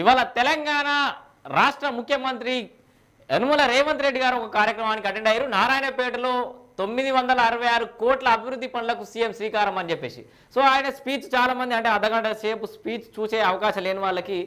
ఇవాళ తెలంగాణ రాష్ట్ర ముఖ్యమంత్రి యనుమల రేవంత్ రెడ్డి గారు ఒక కార్యక్రమానికి అటెండ్ అయ్యారు. నారాయణపేటలో తొమ్మిది వందల అరవై ఆరు కోట్ల అభివృద్ధి పనులకు సీఎం శ్రీకారం అని చెప్పేసి. సో ఆయన స్పీచ్ చాలా మంది అంటే అర్ధగంట సేపు స్పీచ్ చూసే అవకాశం లేని వాళ్ళకి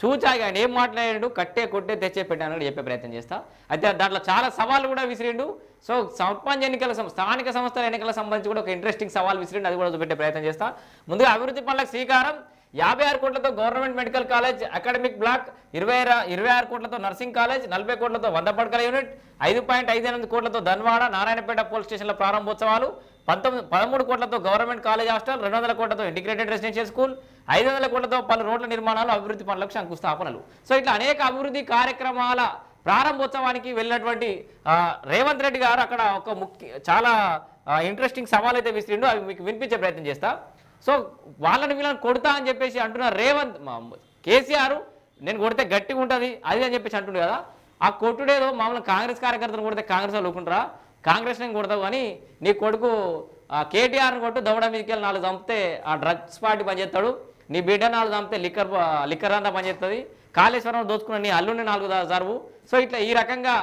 చూచాయి. ఆయన ఏం మాట్లాడాడు? కట్టే కొట్టే తెచ్చే పెట్టాను అని చెప్పే ప్రయత్నం చేస్తా. అయితే దాంట్లో చాలా సవాళ్ళు కూడా విసిరిండు. సో సర్పంచ్ ఎన్నికల స్థానిక సంస్థల ఎన్నికల సంబంధించి కూడా ఒక ఇంట్రెస్టింగ్ సవాల్ విసిరిండు. అది కూడా చూపెట్టే ప్రయత్నం చేస్తా. ముందుగా అభివృద్ధి పనులకు శ్రీకారం. యాభై ఆరు కోట్లతో government medical college academic block ఇరవై ఇరవై ఆరు కోట్లతో నర్సింగ్ కాలేజ్ నలభై కోట్లతో వంద పడకల యూనిట్ ఐదు పాయింట్ ఐదు ఎనిమిది కోట్లతో ధన్వాడ నారాయణపేట పోలీస్ స్టేషన్ల ప్రారంభోత్సవాలు పంతొమ్మిది పదమూడు కోట్లతో గవర్నమెంట్ కాలేజ్ హాస్టల్ రెండు వందల కోట్లతో ఇంటిగ్రేటెడ్ రెసిడెన్షియల్ స్కూల్ ఐదు వందల కోట్లతో పలు రోడ్ల నిర్మాణాలు అభివృద్ధి పనులకు శంకుస్థాపనలు. సో ఇట్లా అనేక అభివృద్ధి కార్యక్రమాల ప్రారంభోత్సవానికి వెళ్ళినటువంటి రేవంత్ రెడ్డి గారు అక్కడ ఒక ముఖ్య చాలా ఇంట్రెస్టింగ్ సవాల్ అయితే విసిరిండు. అవి మీకు వినిపించే ప్రయత్నం చేస్తా. సో వాళ్ళని వీళ్ళని కొడతా అని చెప్పేసి అంటున్న రేవంత్ కేసీఆర్ నేను కొడితే గట్టిగా ఉంటుంది అది అని చెప్పేసి అంటుండు కదా. ఆ కొట్టుడేదో మామూలు కాంగ్రెస్ కార్యకర్తలు కొడితే కాంగ్రెస్ వాళ్ళు ఒప్పుకుంటారా? కాంగ్రెస్ నేను కొడతావు కానీ నీ కొడుకు కేటీఆర్ని కొట్టు దౌడ మీదకి వెళ్ళి నాలుగు చంపితే ఆ డ్రగ్స్ పార్టీ పనిచేస్తాడు నీ బిడ్డ నాలుగు చంపితే లిక్కర్ లిక్కర్ అంతా పనిచేస్తుంది కాళేశ్వరం దోచుకున్న నీ అల్లుని నాలుగు సార్వు సో ఇట్లా ఈ రకంగా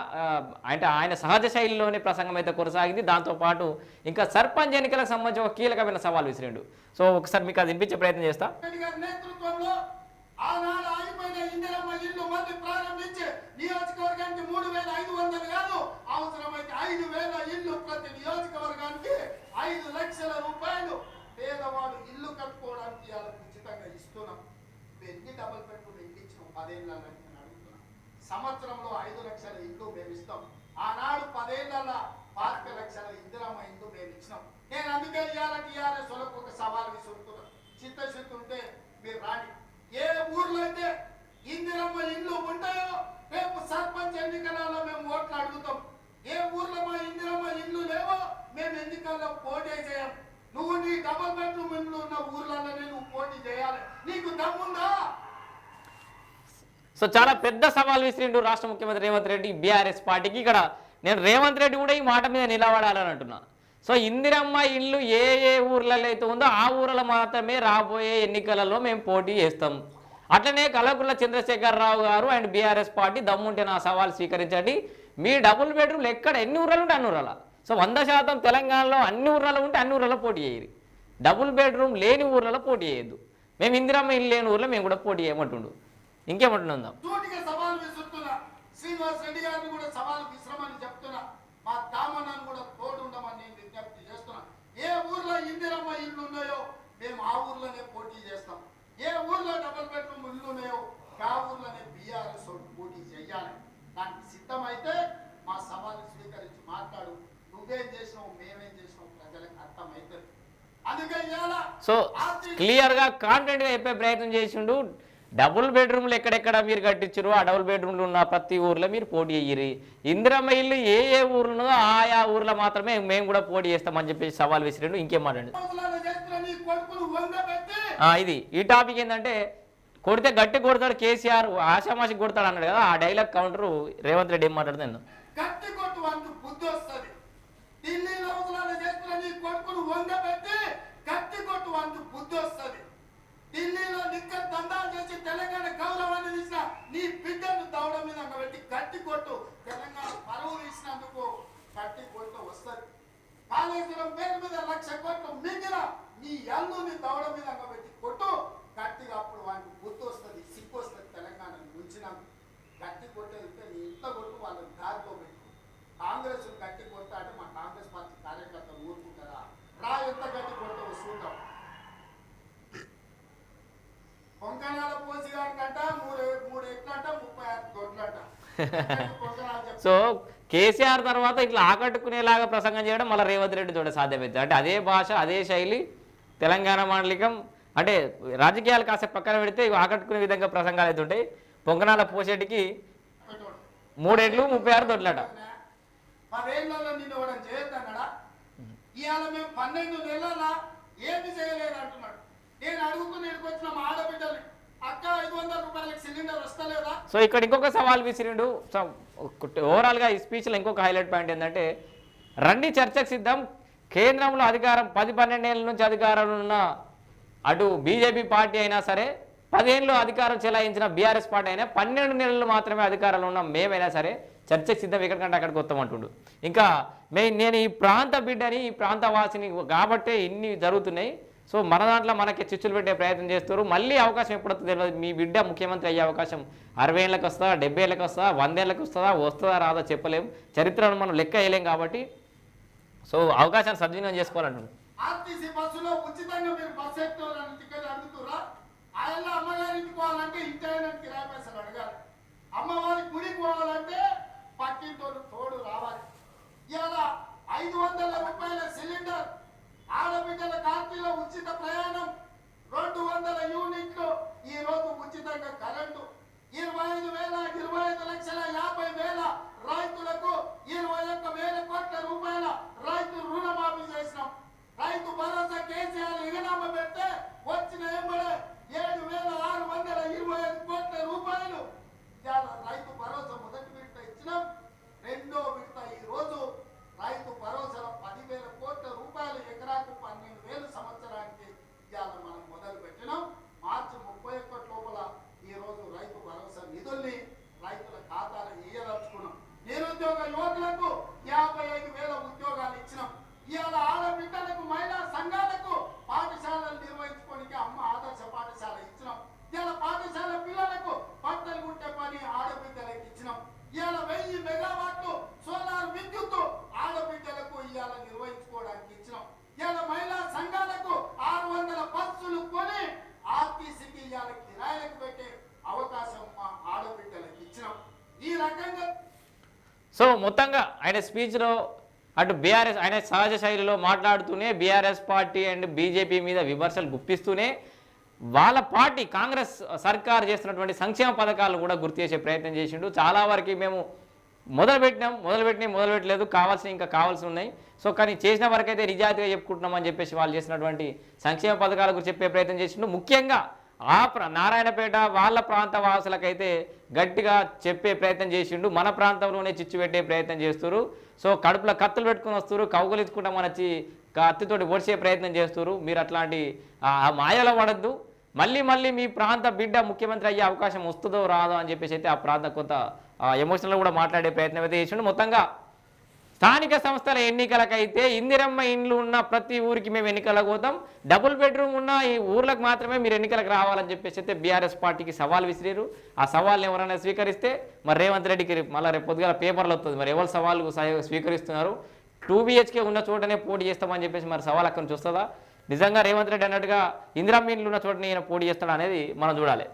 అంటే ఆయన సహజ శైలిలోనే ప్రసంగం అయితే కొనసాగింది. దాంతోపాటు ఇంకా సర్పంచ్ ఎన్నికలకు సంబంధించి ఒక కీలకమైన సవాల్ విసిరిండు. సో ఒకసారి మీకు అది వినిపించే ప్రయత్నం చేస్తా. ఆనాడు ఆగిపోయిన ఇందిరమ్మ ఇల్లు మళ్ళీ ప్రారంభించి నియోజకవర్గానికి మూడు వేల ఐదు వందలు కాదు అవసరమైతే ఐదు వేల ఇల్లు ప్రతి నియోజకవర్గానికి ఐదు లక్షల రూపాయలు పేదవాడు ఇల్లు కట్టుకోవడానికి ఉచితంగా ఇస్తున్నాం. ఎన్ని పదేళ్ళ నేను అడుగుతున్నా సంవత్సరంలో ఐదు లక్షల ఇల్లు మేము ఇస్తాం ఆనాడు పదేళ్ళ పాతిక లక్షల ఇందిరమ్మ ఇల్లు మేము ఇచ్చినాం నేను అందుకే ఇవాళ టీఆర్ఎస్ వాళ్ళకు ఒక సవాల్ విసురుకున్నాను చిత్తశుద్ధి ఉంటే మీరు రాని ఏ ఊర్లో అయితే ఇందిరమ్మ ఇల్లు ఉంటాయో రేపు సర్పంచ్ ఎన్నికలలో మేము ఓట్లు అడుగుతాం. ఏ ఊర్లో మా ఇందిరమ్మ ఇల్లు లేవో మేము ఎన్నికల్లో పోటీ చేయం నువ్వు నీ డబల్ బెడ్రూమ్ ఇల్లు ఉన్న ఊర్లలో నువ్వు పోటీ చేయాలి. నీకు దమ్ముందా? సో చాలా పెద్ద సవాల్ విసిరిండు రాష్ట్ర ముఖ్యమంత్రి రేవంత్ రెడ్డి బీఆర్ఎస్ పార్టీకి. ఇక్కడ నేను రేవంత్ రెడ్డి కూడా ఈ మాట మీద నిలబడాలని అంటున్నా. సో ఇందిరమ్మ ఇల్లు ఏ ఏ ఊర్లలో అయితే ఉందో ఆ ఊర్లలో మాత్రమే రాబోయే ఎన్నికలలో మేము పోటీ చేస్తాం. అట్లనే కలకుర్ల చంద్రశేఖరరావు గారు అండ్ బీఆర్ఎస్ పార్టీ దమ్ముంటే నా సవాల్ స్వీకరించండి. మీ డబుల్ బెడ్రూమ్లు ఎక్కడ? ఎన్ని ఊర్లలో ఉంటే అన్ని ఊర్ల సో వంద శాతం తెలంగాణలో అన్ని ఊర్లలో ఉంటే అన్ని ఊర్లలో పోటీ చేయరు. డబుల్ బెడ్రూమ్ లేని ఊర్లలో పోటీ చేయొద్దు. మేము ఇందిరమ్మ ఇల్లు లేని ఊర్లో మేము కూడా పోటీ చేయమంటుండు. ఇంకేమంటుందా సూటిగా సవాల్ విసురుతున్నా శ్రీనివాస్ రెడ్డి గారిని కూడా సవాల్ విశ్రమని చెప్తున్నా. మా దామన్నను కూడా తోడుండమని నేను విజ్ఞప్తి చేస్తున్నా. ఏ ఊర్లో ఇందిరమ్మ ఇల్లు ఉన్నాయో మేము ఆ ఊర్లోనే పోటీ చేస్తాం. ఏ ఊర్లో డబుల్ బెడ్రూమ్ ఇల్లు ఉన్నాయో ఆ ఊర్లోనే బీఆర్ఎస్ పోటీ చేయాలి. దానికి సిద్ధమైతే మా సవాలు స్వీకరించి మాట్లాడు. నువ్వేం చేసినావు మేమేం చేసినావు ప్రజలకు అర్థమైతుంది. అందుకే సో క్లియర్గా కాన్ఫిడెంట్గా చెప్పే ప్రయత్నం చేసిండు. డబుల్ బెడ్రూమ్లు ఎక్కడెక్కడ మీరు కట్టించారు ఆ డబుల్ బెడ్రూమ్లు ఉన్న ప్రతి ఊర్లో మీరు పోటీ అయ్యిరి ఇందిరమ్మ ఇల్లు ఏ ఏ ఊర్లో ఆయా ఊర్లో మాత్రమే మేము కూడా పోటీ చేస్తామని చెప్పేసి సవాల్ విసిరిండు ఇంకేం మాట్లాడు? ఇది. ఈ టాపిక్ ఏంటంటే కొడితే గట్టి కొడతాడు కేసీఆర్ ఆశామాషి కొడతాడు అన్నాడు కదా ఆ డైలాగ్ కౌంటర్ రేవంత్ రెడ్డి ఏం మాట్లాడుతుంది గట్టి చేస్తున్న నీ కొడుకును గట్టి కొట్టు అంటూ బుద్ధి వస్తుంది. ఢిల్లీలో నిక్కర్ దందాలు చేసి తెలంగాణ గౌరవాన్ని తీసిన నీ బిడ్డను దౌడ మీద పెట్టి గట్టి కొట్టు. తెలంగాణ పరువు తీసినందుకు కట్టి కొట్టు వస్తుంది. కాళేశ్వరం పేరు మీద లక్ష కోట్లు మింగిన నీ ఎల్లుని దౌడ మీద పెట్టి కొట్టు. కట్టిగా అప్పుడు వానికి గుర్తు వస్తుంది సిగ్గు వస్తుంది తెలంగాణ ఉంచినాం గట్టి కొట్టేది నీ ఇంట్లో కొట్టు వాళ్ళని దారిలో పెట్టు కాంగ్రెస్ గట్టి కొట్టా అంటే మా కాంగ్రెస్ పార్టీ కార్యకర్తలు ఊరుకుంటారా రా ఎంత గట్టి కొట్టవు చూద్దాం పొంకనాల పోసి గారికంట మూడు మూడు ఎట్లంట ముప్పై ఆరు దొడ్లంట పొంకనాలు చెప్తా. సో కేసీఆర్ తర్వాత ఇట్లా ఆకట్టుకునేలాగా ప్రసంగం చేయడం మళ్ళీ రేవంత్ రెడ్డి తోటి సాధ్యమవుతుంది అంటే అదే భాష అదే శైలి తెలంగాణ మాండలికం అంటే రాజకీయాలు కాసేపు పక్కన పెడితే ఆకట్టుకునే విధంగా ప్రసంగాలు అయితే ఉంటాయి. పొంగనాల పోసేటికి మూడేళ్ళు ముప్పై ఆరు దొడ్లట. పదేళ్ళలో నిన్ను ఇవ్వడం చేయొద్దన్నాడా? ఇవాళ మేము పన్నెండు నెలల ఏమి చేయలేదు అంటున్నాడు నేను అడుగుతూ నేను వచ్చిన మా ఆడబిడ్డలు సో ఇక్కడ ఇంకొక సవాల్ విసిరిండు. ఓవరాల్గా ఈ స్పీచ్లో ఇంకొక హైలైట్ పాయింట్ ఏంటంటే రండి చర్చకు సిద్ధం. కేంద్రంలో అధికారం పది పన్నెండేళ్ళ నుంచి అధికారంలో ఉన్న అటు బీజేపీ పార్టీ అయినా సరే పదేళ్ళు అధికారం చెలాయించిన బీఆర్ఎస్ పార్టీ అయినా పన్నెండు నెలలు మాత్రమే అధికారంలో ఉన్న మేమైనా సరే చర్చకు సిద్ధం ఎక్కడికంటే అక్కడికి వస్తామంటుండు ఇంకా మే నేను ఈ ప్రాంత బిడ్డని ఈ ప్రాంత వాసిని కాబట్టే ఇన్ని జరుగుతున్నాయి. సో మన దాంట్లో మనకి చిచ్చులు పెట్టే ప్రయత్నం చేస్తారు. మళ్ళీ అవకాశం ఎప్పుడొస్తుంది తెలియదు. మీ బిడ్డ ముఖ్యమంత్రి అయ్యే అవకాశం అరవై ఏళ్ళకి వస్తుందా డెబ్బై ఏళ్ళకి వస్తుందా వందేళ్ళకి వస్తుందా వస్తుందా రాదా చెప్పలేము చరిత్రను మనం లెక్క వేయలేం కాబట్టి. సో అవకాశాన్ని సద్వినియోగం చేసుకోవాలంటున్నాను. ఆర్టీసీ బస్సులో ఉచితంగా మీరు బస్సు ఎక్కుతారని టికెట్ అడుగుతురా ఆయన అమ్మగారికి పోవాలంటే ఇంటి కిరాయి పైసలు అడగాలి. అమ్మవారి గుడికి పోవాలంటే పక్కింటోళ్ళు తోడు రావాలి ఇలా ఐదు వందల రూపాయల సిలిండర్ ఆడబిడ్డల ఉచిత ప్రయాణం. రెండు వందల యూనిట్లు ఈ రోజు ఉచితంగా కరెంటు. ఇరవై ఐదు వేల ఇరవై ఐదు లక్షల యాభై వేల రైతులకు ఇరవై ఒక్క వేల కోట్ల రూపాయల రైతు రుణమాఫీ చేసినాం రైతు భరోసా కేసీఆర్ ఇగనామ పెడితే వచ్చిన ఎంబడే ఏడు వేల ఆరు వందల ఇరవై ఐదు కోట్ల రూపాయలు ఇవాళ రైతు భరోసా మొదటి విడత ఇచ్చినాం రెండో విడత ఈ రోజు రైతు భరోసా పదివేల కోట్ల రూపాయలు ఎకరాకు పన్నెండు వేలు సంవత్సరానికి ఇవాళ మనం మొదలు పెట్టినాం మార్చి ముప్పై ఒకటి లోపల ఈ రోజు రైతు భరోసా నిధుల్ని రైతుల ఖాతాలో ఇయ్యదలుచుకున్నాం నిరుద్యోగ యువకులకు యాభై ఐదు వేల ఉద్యోగాలు ఇచ్చినాం ఇవాళ ఆడబిడ్డలకు మహిళా సంఘాలకు పాఠశాలలు నిర్వహించుకోనికి అమ్మ ఆదర్శ పాఠశాల ఇచ్చినాం ఇవాళ పాఠశాల పిల్లలకు బట్టలు కుట్టే పని ఆడబిడ్డలకు ఇచ్చినాం ఇవాళ వెయ్యి మెగావాట్లు సోలార్ విద్యుత్ ఆడబిడ్డలకు ఇవాళ నిర్వహించుకోవడానికి ఇచ్చినాం ఇవాళ మహిళా సంఘాలకు ఆరు వందల బస్సులు కొని ఆర్టీసీకి ఇవాళ కిరాయిలకు పెట్టే అవకాశం మా ఆడబిడ్డలకు ఇచ్చినాం ఈ రకంగా సో మొత్తంగా ఆయన స్పీచ్లో అటు బీఆర్ఎస్ ఆయన సహజ శైలిలో మాట్లాడుతూనే బీఆర్ఎస్ పార్టీ అండ్ బీజేపీ మీద విమర్శలు గుప్పిస్తూనే వాళ్ళ పార్టీ కాంగ్రెస్ సర్కార్ చేస్తున్నటువంటి సంక్షేమ పథకాలు కూడా గుర్తు చేసే ప్రయత్నం చేసిండు. చాలా వరకు మేము మొదలుపెట్టినాం. మొదలుపెట్టినాయి మొదలుపెట్టలేదు. కావాల్సిన ఇంకా కావాల్సి ఉన్నాయి. సో కానీ చేసిన వరకైతే నిజాయితీగా చెప్పుకుంటున్నామని చెప్పేసి వాళ్ళు చేసినటువంటి సంక్షేమ పథకాల గురించి చెప్పే ప్రయత్నం చేసిండు. ముఖ్యంగా ఆ ప్ర నారాయణపేట వాళ్ళ ప్రాంత వాసులకైతే గట్టిగా చెప్పే ప్రయత్నం చేసిండు. మన ప్రాంతంలోనే చిచ్చు పెట్టే ప్రయత్నం చేస్తారు. సో కడుపులో కత్తులు పెట్టుకుని వస్తారు. కౌగులించుకుంటామని వచ్చి కత్తితోటి ఒడిసే ప్రయత్నం చేస్తారు. మీరు అట్లాంటి ఆ మాయలో పడద్దు. మళ్ళీ మళ్ళీ మీ ప్రాంత బిడ్డ ముఖ్యమంత్రి అయ్యే అవకాశం వస్తుందో రాదో అని చెప్పేసి అయితే ఆ ప్రాంతం కొంత ఎమోషనల్ కూడా మాట్లాడే ప్రయత్నం అయితే చేసిండు. మొత్తంగా స్థానిక సంస్థల ఎన్నికలకైతే ఇందిరమ్మ ఇండ్లు ఉన్న ప్రతి ఊరికి మేము ఎన్నికలకు పోతాం. డబుల్ బెడ్రూమ్ ఉన్న ఈ ఊర్లకు మాత్రమే మీరు ఎన్నికలకు రావాలని చెప్పేసి అయితే బీఆర్ఎస్ పార్టీకి సవాల్ విసిరారు. ఆ సవాల్ని ఎవరైనా స్వీకరిస్తే మరి రేవంత్ రెడ్డికి రేపు మళ్ళీ రేపు పొద్దుగా పేపర్లు వస్తుంది. మరి ఎవరు సవాళ్ళు స్వీకరిస్తున్నారు? టూ బీహెచ్కే ఉన్న చోటనే పోటీ చేస్తామని చెప్పేసి మరి సవాల్ అక్కడ చూస్తుందా వస్తుందా? నిజంగా రేవంత్ రెడ్డి అన్నట్టుగా ఇందిరమ్మ ఇండ్లు ఉన్న చోటనే ఈయన పోటీ చేస్తాడు అనేది మనం చూడాలి.